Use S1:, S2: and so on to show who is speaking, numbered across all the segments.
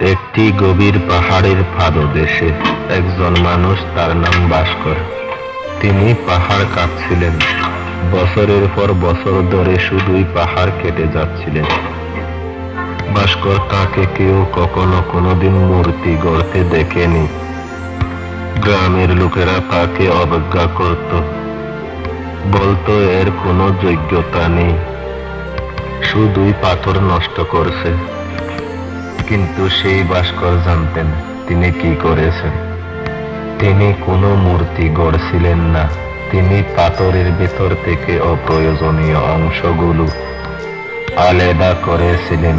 S1: একটি গভীর পাহাড়ের পাদদেশে একজন মানুষ তার নাম ভাস্কর। তিনি পাহাড় কাটছিলেন বছরের পর বছর ধরে শুধুই পাহাড় কেটে যাচ্ছিলেন। ভাস্কর তাকে কেউ কখনো কোনোদিন মূর্তি গড়তে দেখেনি। গ্রামের লোকেরা তাকে অবজ্ঞা করত। বলতো, এর কোনো যোগ্যতা নেই। শুধুই পাথর নষ্ট করছে। কিন্তু সেই ভাস্কর জানতেন, তিনি কি করেছেন? তিনি কোনো মূর্তি গড়ছিলেন না। তিনি পাথরের ভেতর থেকে অপ্রয়োজনীয় অংশগুলো আলাদা করেছিলেন।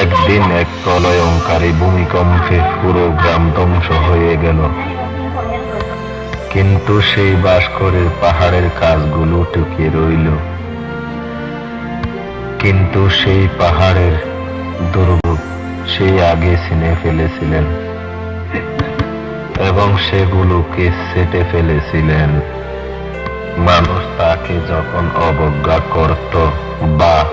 S1: একদিন এক প্রলয়ঙ্কারী ভূমিকম্পে পুরো গ্রাম ধ্বংস হয়ে গেল। কিন্তু সেই ভাস্করের পাহাড়ের কাজগুলো টুকে রইল। কিন্তু সেই পাহাড়ের দুর্ভোগ সেই আগে চিনে ফেলেছিলেন। এবং সেগুলোকে সেটে ফেলেছিলেন। মানুষ তাকে যখন অবজ্ঞা করত, বা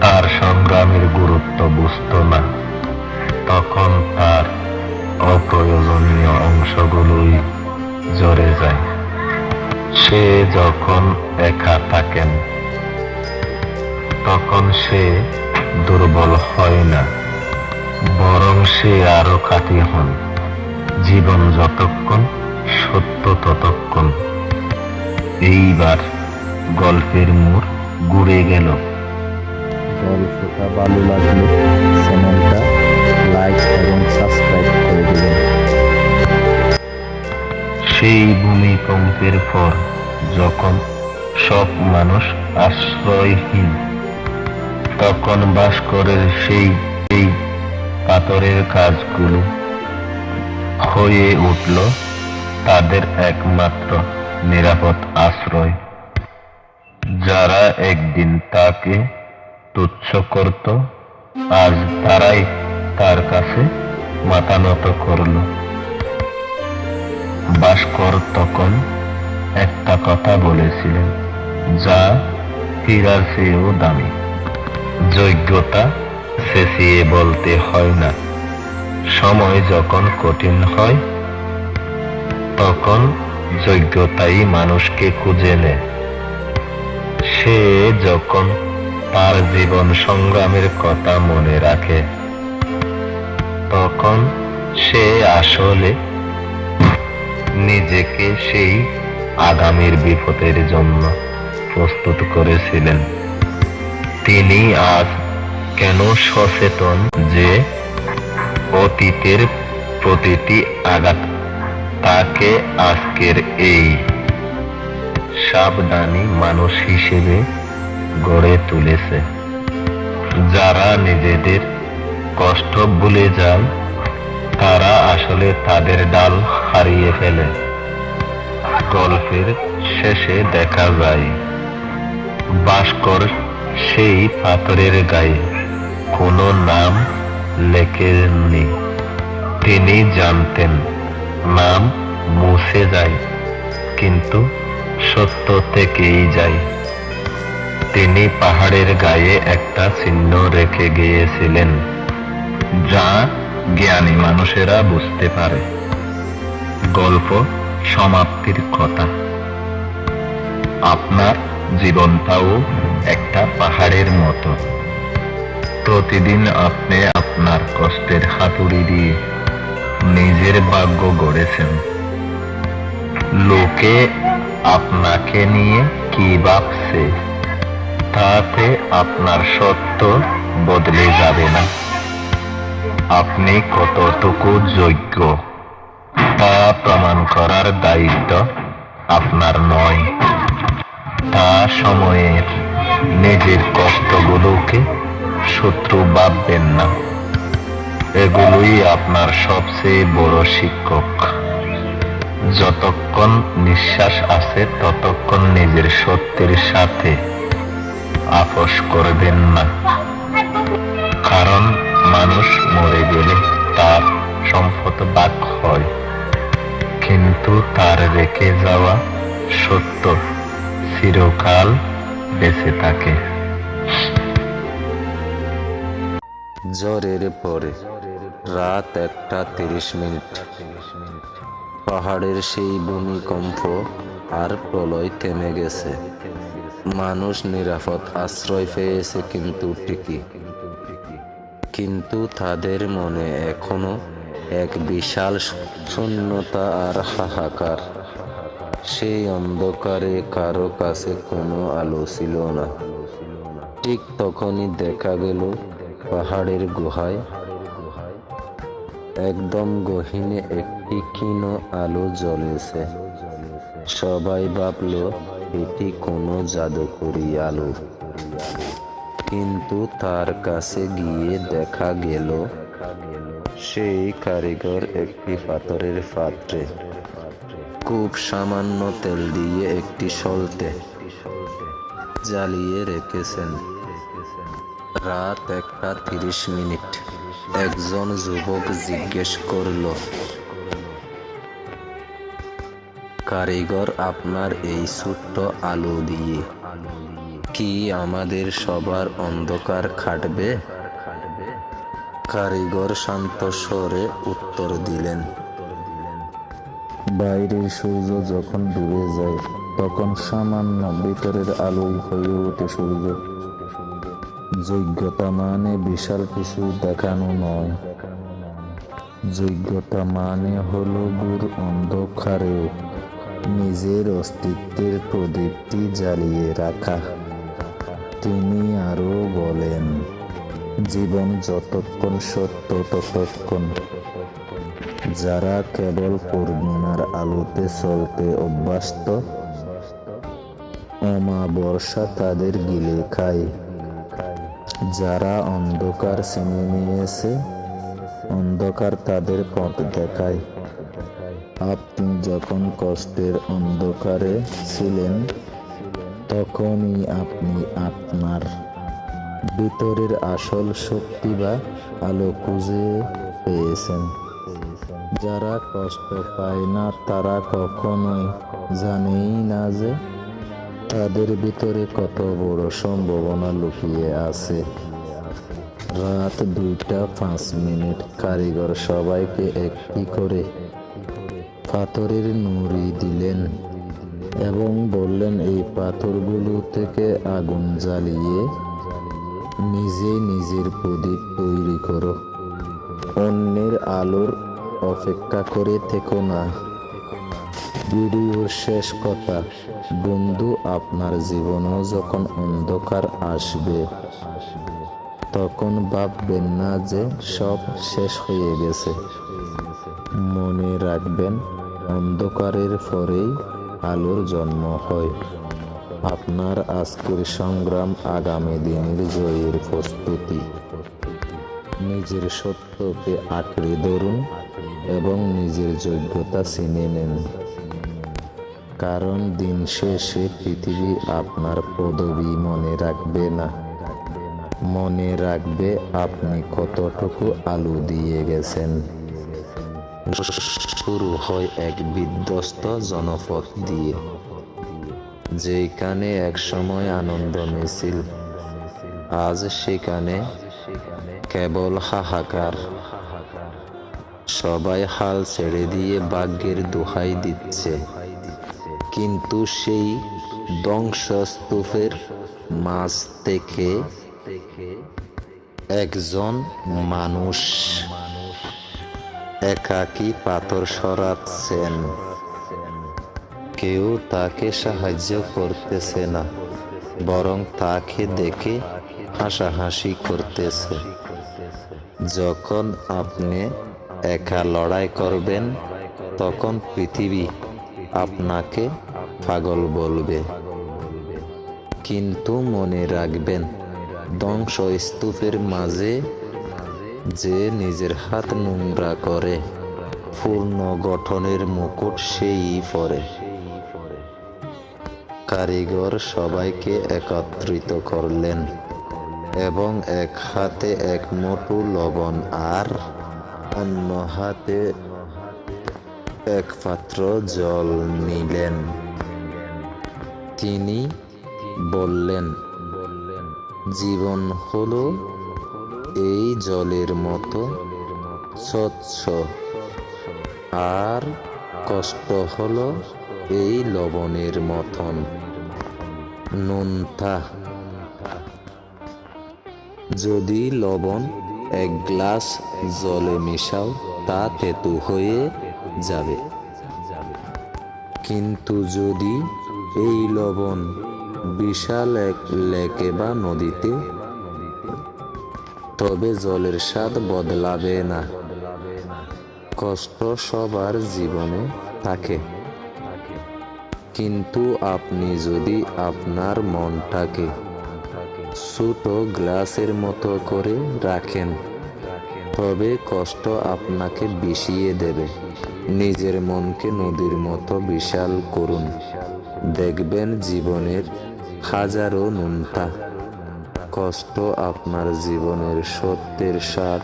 S1: তার সংগ্রামের গুরুত্ব বুঝত না, তখন তার অপ্রয়োজনীয় অংশগুলোই জড়ে যায়। সে যখন একা থাকেন, তখন সে দুর্বল হয় না। বরং সে আরও খাঁটি হন। জীবন যতক্ষণ সত্য ততক্ষণ। এইবার গল্পের মোড় ঘুরে গেল।
S2: গল্পটা ভালো লাগলে চ্যানেলটা লাইক এবং সাবস্ক্রাইব করে দেবেন।
S1: সেই ভূমিকম্পের পর যখন সব মানুষ আশ্রয়হীন তখন ভাস্করের সেই এই পাথরের কাজগুলো হয়ে উঠল তাদের একমাত্র নিরাপদ আশ্রয়। যারা একদিন তাকে তুচ্ছ করত, আজ তারাই তার কাছে মাথা নত করল। ভাস্কর তখন একটা কথা বলেছিলেন, যা হীরার চেয়েও দামি। যোগ্যতা চেঁচিয়ে বলতে হয় না। সময় যখন কঠিন হয়, তখন যোগ্যতাই মানুষকে খুঁজে নেয়। সে যখন তার জীবন সংগ্রামের কথা মনে রাখে, তখন সে আসলে নিজেকে সেই আগামীর বিপদের জন্য প্রস্তুত করেছিলেন। তিনি আজ কেন সচেতন যে অতীতের প্রতিটি আঘাত তাকে আজকের এই সাবধানী মানুষ হিসেবে গড়ে তুলেছে। যারা নিজেদের কষ্ট ভুলে যান, তারা আসলে তাদের ডাল হারিয়ে ফেলে। গল্পের শেষে দেখা যায়, ভাস্কর সেই পাথরের গায়ে কোনো নাম লেখেননি। তিনি জানতেন, নাম মুছে যায়, কিন্তু সত্য থেকেই যায়। তিনি পাহাড়ের গায়ে একটা চিহ্ন রেখে গিয়েছিলেন, যা জ্ঞানী মানুষেরা বুঝতে পারে। গল্প সমাপ্তির কথা। আপনার জীবনটাও একটা পাহাড়ের মতো। প্রতিদিন আপনি আপনার কষ্টের হাতুড়ি দিয়ে নিজের ভাগ্য গড়েছেন। লোকে আপনাকে নিয়ে কি ভাবছে, তাতে আপনার সত্য বদলে যাবে না। আপনি কতটুকু যোগ্য, তা প্রমাণ করার দায়িত্ব আপনার নয়। তা সময়ের নিজের কষ্টগুলোকে শত্রু ভাববেন না। এগুলোই আপনার সবচেয়ে বড় শিক্ষক। যতক্ষণ নিঃশ্বাস আছে, ততক্ষণ নিজের সত্যের সাথে আপোষ করবেন না। কারণ মানুষ মরে গেলে তার সম্পদ বাক হয়। কিন্তু তার রেখে যাওয়া সত্য চিরকাল বেঁচে থাকে। জ্বরের পরে রাত একটা তিরিশ মিনিট। পাহাড়ের সেই ভূমিকম্প আর প্রলয় থেমে গেছে। মানুষ নিরাপদ আশ্রয় পেয়েছে কিন্তু ঠিকই। কিন্তু তাদের মনে এখনও এক বিশাল শূন্যতা আর হাহাকার। সেই অন্ধকারে কারও কাছে কোনো আলো ছিল না। ঠিক তখনই দেখা গেল পাহাড়ের গুহায়। একদম গহীনে একটি ক্ষীণ আলো জ্বলেছে। সবাই ভাবল, এটি কোনো জাদুকরি আলো। কিন্তু তার কাছে গিয়ে দেখা গেল, সেই কারিগর একটি পাথরের পাত্রে। খুব সামান্য তেল দিয়ে একটি সলতে জ্বালিয়ে রেখেছেন। রাত একটা তিরিশ মিনিট। একজন যুবক জিজ্ঞেস করল, কারিগর, আপনার এই ছোট্ট আলো দিয়ে কি আমাদের সবার অন্ধকার খাটবে? কারিগর শান্ত স্বরে উত্তর দিলেন বাইরের সূর্য যখন ডুবে যায়, তখন সামান্য ভিতরের আলোই হয়ে ওঠে সূর্য। যোগ্যতা মানে বিশাল কিছু দেখানো নয়। যোগ্যতা মানে হলো গুর অন্ধকারেও নিজের অস্তিত্বের প্রদীপটি জ্বালিয়ে রাখা। তিনি আরও বলেন, জীবন যতক্ষণ সত্য ততক্ষণ যারা কেবল পূর্ণিমার আলোতে চলতে অভ্যস্ত অমাবর্ষা তাদের গিলে খায়। যারা অন্ধকার চিনে নিয়েছে, অন্ধকার তাদের পথ দেখায়। আপনি যখন কষ্টের অন্ধকারে ছিলেন, তখনই আপনি আপনার ভিতরের আসল শক্তি বা আলো খুঁজে পেয়েছেন। যারা কষ্ট পায় না, তারা কখনোই জানেই না যে তাদের ভিতরে কত বড় সম্ভাবনা লুকিয়ে আছে। রাত দুইটা পাঁচ মিনিট, কারিগর সবাইকে একটি করে পাথরের নুড়ি দিলেন এবং বললেন, এই পাথরগুলো থেকে আগুন জ্বালিয়ে নিজে নিজের প্রদীপ তৈরি করো। অন্যের আলোর অপেক্ষা করে থেকো না। ভিডিওর শেষ কথা, বন্ধু, আপনার জীবনেও যখন অন্ধকার আসবে, তখন ভাববেন না যে সব শেষ হয়ে গেছে। মনে রাখবেন, অন্ধকারের পরেই আলোর জন্ম হয়। আপনার আজকের সংগ্রাম আগামী দিনের জয়ের প্রস্তুতি। নিজের সত্যকে আঁকড়ে ধরুন এবং নিজের যোগ্যতা চিনে নেন। কারণ দিন শেষে পৃথিবী আপনার পদবি মনে রাখবে না। মনে রাখবে আপনি কতটুকু আলু দিয়ে গেছেন। শুরু হয় এক বিধ্বস্ত জনপথ দিয়ে, যেখানে একসময় আনন্দ মিছিল, আজ সেখানে কেবল হাহাকার। সবাই হাল ছেড়ে দিয়ে ভাগ্যের দোহাই দিচ্ছে। কিন্তু সেই ধ্বংসস্তূপের মাঝ থেকে একজন মানুষ একাকী পাথর সরাচ্ছেন। কেউ তাকে সাহায্য করতেছে না, বরং তাকে দেখে হাসাহাসি করতেছে। যখন আপনি একা লড়াই করবেন, তখন পৃথিবী আপনাকে পাগল বলবে। কিন্তু মনে রাখবেন ধ্বংস স্তূপের মাঝে যে নিজের হাত নোংরা করে, পূর্ণ গঠনের মুকুট সেই পরে। কারিগর সবাইকে একত্রিত করলেন। এবং এক হাতে এক মোটু লবণ আর অন্য হাতে এক পাত্র জল নিলেন। তিনি বললেন, জীবন হলো এই জলের মতো স্বচ্ছ আর কষ্ট হলো এই লবণের মতন। নোনতা যদি লবণ এক গ্লাস জলে মিশাও, তা তেতু হয়ে যাবে। কিন্তু যদি এই লবণ বিশাল এক লেকে বা নদীতে, তবে জলের স্বাদ বদলাবে না। কষ্ট সবার জীবনে থাকে। কিন্তু আপনি যদি আপনার মনটাকে ছোট গ্লাসের মতো করে রাখেন। তবে কষ্ট আপনাকে বিষিয়ে দেবে। নিজের মনকে নদীর মতো বিশাল করুন। দেখবেন জীবনের হাজারো নুনতা। কষ্ট আপনার জীবনের সত্যের স্বাদ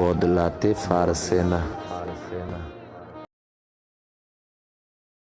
S1: বদলাতে পারছে না।